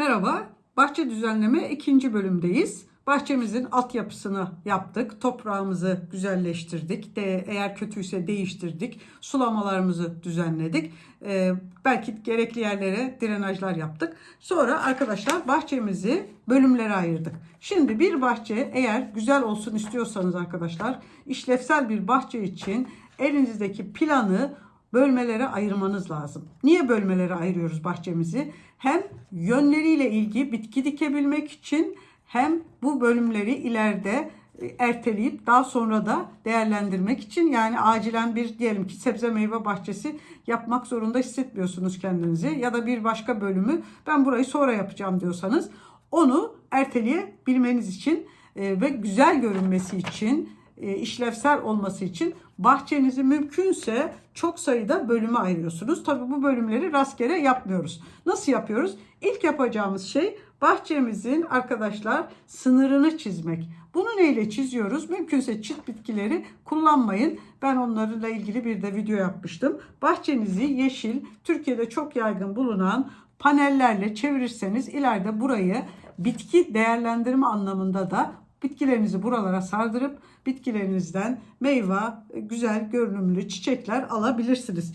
Merhaba, bahçe düzenleme ikinci bölümdeyiz. Bahçemizin altyapısını yaptık, toprağımızı güzelleştirdik, de, eğer kötüyse değiştirdik, sulamalarımızı düzenledik, Ee, belki gerekli yerlere drenajlar yaptık. Sonra arkadaşlar bahçemizi bölümlere ayırdık. Şimdi bir bahçe eğer güzel olsun istiyorsanız arkadaşlar, işlevsel bir bahçe için elinizdeki planı bölmelere ayırmanız lazım. Niye bölmelere ayırıyoruz bahçemizi? Hem yönleriyle ilgili bitki dikebilmek için hem bu bölümleri ileride e, erteleyip daha sonra da değerlendirmek için yani acilen bir diyelim ki sebze meyve bahçesi yapmak zorunda hissetmiyorsunuz kendinizi ya da bir başka bölümü ben burayı sonra yapacağım diyorsanız onu erteleyebilmeniz için e, ve güzel görünmesi için işlevsel olması için bahçenizi mümkünse çok sayıda bölüme ayırıyorsunuz. Tabii bu bölümleri rastgele yapmıyoruz. Nasıl yapıyoruz? İlk yapacağımız şey bahçemizin arkadaşlar sınırını çizmek. Bunu neyle çiziyoruz? Mümkünse çift bitkileri kullanmayın. Ben onlarla ilgili bir de video yapmıştım. Bahçenizi yeşil, Türkiye'de çok yaygın bulunan panellerle çevirirseniz ileride burayı bitki değerlendirme anlamında da bitkilerinizi buralara sardırıp bitkilerinizden meyve, güzel görünümlü çiçekler alabilirsiniz.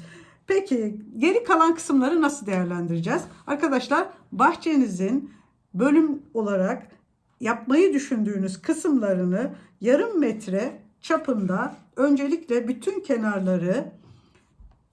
Peki geri kalan kısımları nasıl değerlendireceğiz? Arkadaşlar bahçenizin bölüm olarak yapmayı düşündüğünüz kısımlarını yarım metre çapında öncelikle bütün kenarları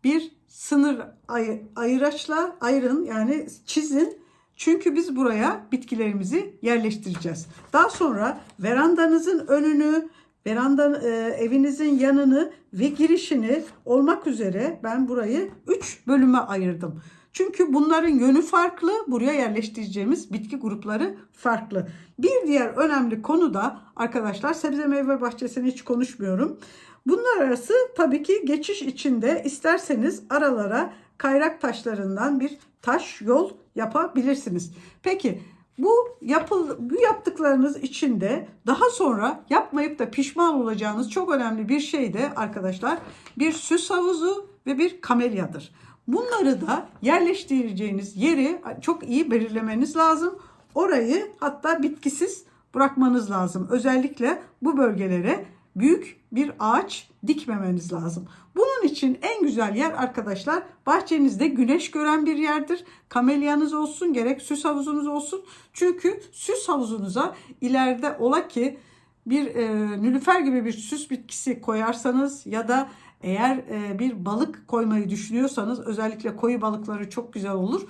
bir sınır ay- ayıraçla ayırın yani çizin. Çünkü biz buraya bitkilerimizi yerleştireceğiz. Daha sonra verandanızın önünü, veranda e, evinizin yanını ve girişini olmak üzere ben burayı 3 bölüme ayırdım. Çünkü bunların yönü farklı, buraya yerleştireceğimiz bitki grupları farklı. Bir diğer önemli konu da arkadaşlar sebze meyve bahçesini hiç konuşmuyorum. Bunlar arası tabii ki geçiş içinde isterseniz aralara kayrak taşlarından bir taş yol yapabilirsiniz. Peki bu yapıl bu yaptıklarınız içinde daha sonra yapmayıp da pişman olacağınız çok önemli bir şey de arkadaşlar bir süs havuzu ve bir kamelyadır. Bunları da yerleştireceğiniz yeri çok iyi belirlemeniz lazım. Orayı hatta bitkisiz bırakmanız lazım. Özellikle bu bölgelere büyük bir ağaç dikmemeniz lazım. Bunun için en güzel yer arkadaşlar bahçenizde güneş gören bir yerdir. Kamelyanız olsun gerek süs havuzunuz olsun. Çünkü süs havuzunuza ileride ola ki bir e, nülüfer gibi bir süs bitkisi koyarsanız ya da eğer e, bir balık koymayı düşünüyorsanız özellikle koyu balıkları çok güzel olur.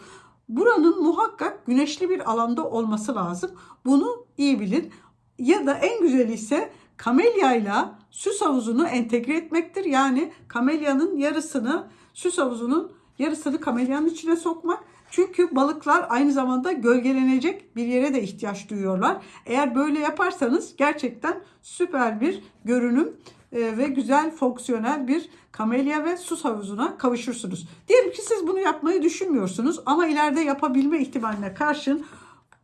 Buranın muhakkak güneşli bir alanda olması lazım. Bunu iyi bilin. Ya da en güzeli ise kamelyayla süs havuzunu entegre etmektir. Yani kamelyanın yarısını süs havuzunun yarısını kamelyanın içine sokmak. Çünkü balıklar aynı zamanda gölgelenecek bir yere de ihtiyaç duyuyorlar. Eğer böyle yaparsanız gerçekten süper bir görünüm e, ve güzel fonksiyonel bir kamelya ve sus havuzuna kavuşursunuz. Diyelim ki siz bunu yapmayı düşünmüyorsunuz ama ileride yapabilme ihtimaline karşın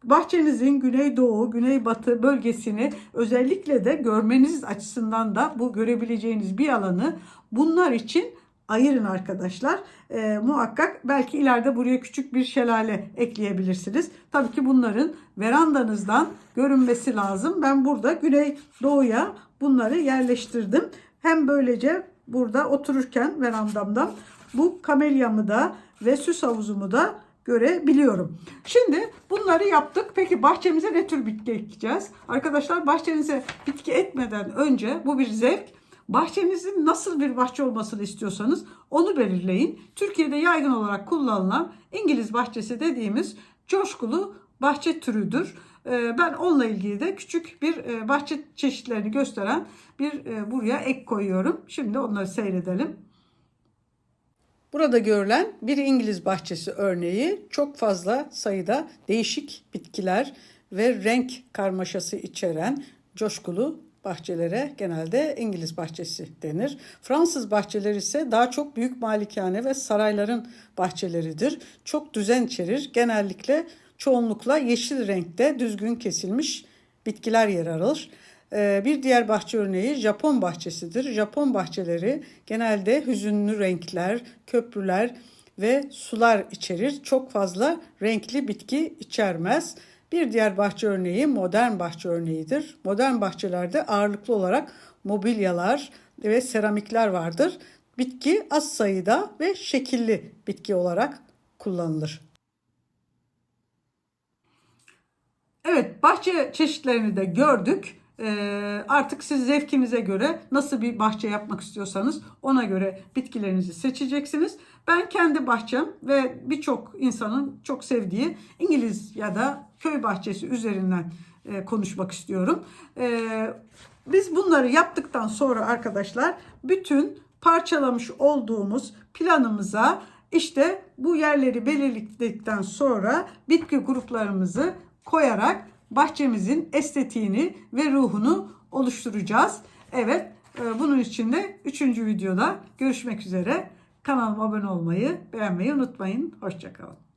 bahçenizin güneydoğu, güneybatı bölgesini özellikle de görmeniz açısından da bu görebileceğiniz bir alanı bunlar için ayırın arkadaşlar. E, muhakkak belki ileride buraya küçük bir şelale ekleyebilirsiniz. Tabii ki bunların verandanızdan görünmesi lazım. Ben burada güneydoğuya bunları yerleştirdim. Hem böylece burada otururken verandamdan bu kamelyamı da ve süs havuzumu da görebiliyorum. Şimdi bunları yaptık. Peki bahçemize ne tür bitki ekeceğiz? Arkadaşlar bahçenize bitki etmeden önce bu bir zevk. Bahçenizin nasıl bir bahçe olmasını istiyorsanız onu belirleyin. Türkiye'de yaygın olarak kullanılan İngiliz bahçesi dediğimiz coşkulu bahçe türüdür. Ee, Ben onunla ilgili de küçük bir e, bahçe çeşitlerini gösteren bir e, buraya ek koyuyorum. Şimdi onları seyredelim. Burada görülen bir İngiliz bahçesi örneği çok fazla sayıda değişik bitkiler ve renk karmaşası içeren coşkulu bahçelere genelde İngiliz bahçesi denir. Fransız bahçeleri ise daha çok büyük malikane ve sarayların bahçeleridir. Çok düzen içerir. Genellikle çoğunlukla yeşil renkte düzgün kesilmiş bitkiler yer alır. Ee, Bir diğer bahçe örneği Japon bahçesidir. Japon bahçeleri genelde hüzünlü renkler, köprüler ve sular içerir. Çok fazla renkli bitki içermez. Bir diğer bahçe örneği modern bahçe örneğidir. Modern bahçelerde ağırlıklı olarak mobilyalar ve seramikler vardır. Bitki az sayıda ve şekilli bitki olarak kullanılır. Evet, bahçe çeşitlerini de gördük. Ee, artık siz zevkinize göre nasıl bir bahçe yapmak istiyorsanız ona göre bitkilerinizi seçeceksiniz. Ben kendi bahçem ve birçok insanın çok sevdiği İngiliz ya da köy bahçesi üzerinden e, konuşmak istiyorum. Ee, biz bunları yaptıktan sonra arkadaşlar bütün parçalamış olduğumuz planımıza işte bu yerleri belirledikten sonra bitki gruplarımızı koyarak bahçemizin estetiğini ve ruhunu oluşturacağız. Evet, e, bunun için de 3. videoda görüşmek üzere. Kanalıma abone olmayı, beğenmeyi unutmayın. Hoşçakalın.